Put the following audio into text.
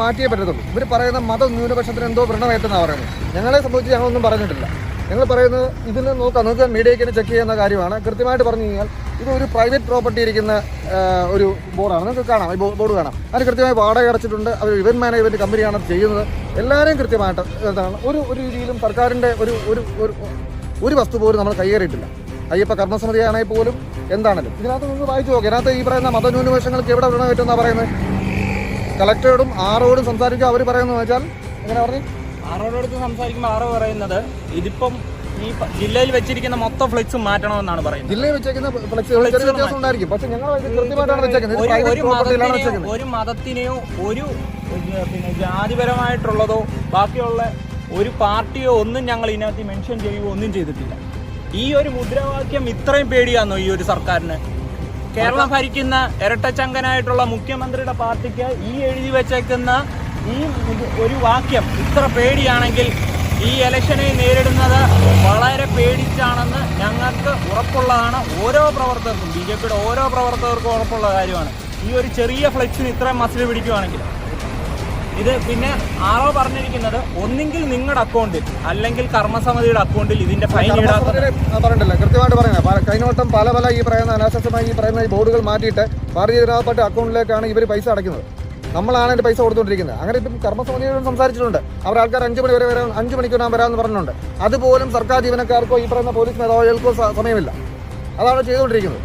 മാറ്റിയേ പറ്റത്തുള്ളൂ. ഇവർ പറയുന്ന മത ന്യൂനപക്ഷത്തിന് എന്തോ വ്രണമേറ്റെന്നാണ് പറയുന്നത്. ഞങ്ങളെ സംബന്ധിച്ച് ഞങ്ങളൊന്നും പറഞ്ഞിട്ടില്ല. ഞങ്ങൾ പറയുന്നത് ഇതിൽ നോക്കാം. നിങ്ങൾക്ക് മീഡിയയ്ക്ക് ചെക്ക് ചെയ്യുന്ന കാര്യമാണ്. കൃത്യമായിട്ട് പറഞ്ഞു കഴിഞ്ഞാൽ ഇത് ഒരു പ്രൈവറ്റ് പ്രോപ്പർട്ടി ഇരിക്കുന്ന ഒരു ബോർഡാണ്. നിങ്ങൾക്ക് കാണാം. ഈ ബോർഡ് കാണാം. അതിന് കൃത്യമായി വാടക അടച്ചിട്ടുണ്ട്. അവർ ഇവന്റ് മാനേജ്മെന്റ് കമ്പനിയാണ് ചെയ്യുന്നത്. എല്ലാവരെയും കൃത്യമായിട്ട് എന്താണ് ഒരു ഒരു രീതിയിലും സർക്കാരിന്റെ ഒരു ഒരു ഒരു വസ്തു പോലും നമ്മൾ കൈയേറിയിട്ടില്ല. അയ്യപ്പ കർമ്മസമിതിയാണെങ്കിൽ പോലും എന്താണല്ലോ ഇതിനകത്ത് നിന്ന് വായിച്ചു നോക്കാം. ഇതിനകത്ത് ഈ പറയുന്ന മതന്യൂനപക്ഷങ്ങൾക്ക് എവിടെ വ്രണം പറ്റുമെന്നാണ് പറയുന്നത്? കളക്ടറോടും ആറോടും സംസാരിക്കുക അവർ പറയുന്നത് വെച്ചാൽ എങ്ങനെ പറഞ്ഞു? ആറോടടുത്ത് സംസാരിക്കുമ്പോൾ ആറോ പറയുന്നത് ഇതിപ്പം ഈ ജില്ലയിൽ വെച്ചിരിക്കുന്ന മൊത്തം ഫ്ലെക്സും മാറ്റണമെന്നാണ് പറയുന്നത്. ജില്ലയിൽ വെച്ചേക്കുന്ന ഫ്ലെക്സ് ഉണ്ടായിരിക്കും. പക്ഷെ ഞങ്ങൾ ഇത് കൃത്യമായിട്ടാണ് വെച്ചേക്കുന്നത്. ഒരു മതത്തിനെയോ ഒരു പിന്നെ ജാതിപരമായിട്ടുള്ളതോ ബാക്കിയുള്ള ഒരു പാർട്ടിയോ ഒന്നും ഞങ്ങൾ ഇതിനകത്ത് മെൻഷൻ ചെയ്യുകയോ ഒന്നും ചെയ്തിട്ടില്ല. ഈ ഒരു മുദ്രാവാക്യം ഇത്രയും പേടിയാണോ ഈ ഒരു സർക്കാരിന്? കേരളം ഭരിക്കുന്ന ഇരട്ടച്ചങ്കനായിട്ടുള്ള മുഖ്യമന്ത്രിയുടെ പാർട്ടിക്ക് ഈ എഴുതി വെച്ചേക്കുന്ന ഈ ഒരു വാക്യം ഇത്ര പേടിയാണെങ്കിൽ ഈ ഇലക്ഷനെ നേരിടുന്നത് വളരെ പേടിച്ചാണെന്ന് ഞങ്ങൾക്ക് ഉറപ്പുള്ളതാണ് ഓരോ പ്രവർത്തകർക്കും ബി ജെ പിയുടെ ഓരോ പ്രവർത്തകർക്കും ഉറപ്പുള്ള കാര്യമാണ്. ഈ ഒരു ചെറിയ ഫ്ലെക്സിന് ഇത്രയും മസിൽ പിടിക്കുവാണെങ്കിൽ ഇത് പിന്നെ ആറോ പറഞ്ഞിരിക്കുന്നത് ഒന്നെങ്കിൽ നിങ്ങളുടെ അക്കൗണ്ടിൽ അല്ലെങ്കിൽ കർമ്മസമിതിയുടെ അക്കൗണ്ടിൽ ഇതിന്റെ ഫൈൻ ഈടാക്കുന്നത് പറഞ്ഞിട്ടില്ല. കൃത്യമായിട്ട് പറയുന്നത് കഴിഞ്ഞോട്ടം പല പല ഈ പറയുന്ന അനാശാസ്യമായി ഈ പറയുന്ന ബോർഡുകൾ മാറ്റിയിട്ട് ഭാരതീയ ജനതാ പാർട്ടി അക്കൗണ്ടിലേക്കാണ് ഇവർ പൈസ അടയ്ക്കുന്നത്. നമ്മളാണ് അതിന്റെ പൈസ കൊടുത്തുകൊണ്ടിരിക്കുന്നത്. അങ്ങനെ ഇപ്പം കർമ്മസമിതിയോട് സംസാരിച്ചിട്ടുണ്ട്. അവർ ആൾക്കാർ അഞ്ച് മണി വരെ വരാൻ അഞ്ച് മണിക്കൂർ ഞാൻ വരാമെന്ന് പറഞ്ഞിട്ടുണ്ട്. അതുപോലും സർക്കാർ ജീവനക്കാർക്കോ ഈ പറയുന്ന പോലീസ് മേധാവികൾക്കോ സമയമില്ല. അതാണ് ചെയ്തുകൊണ്ടിരിക്കുന്നത്.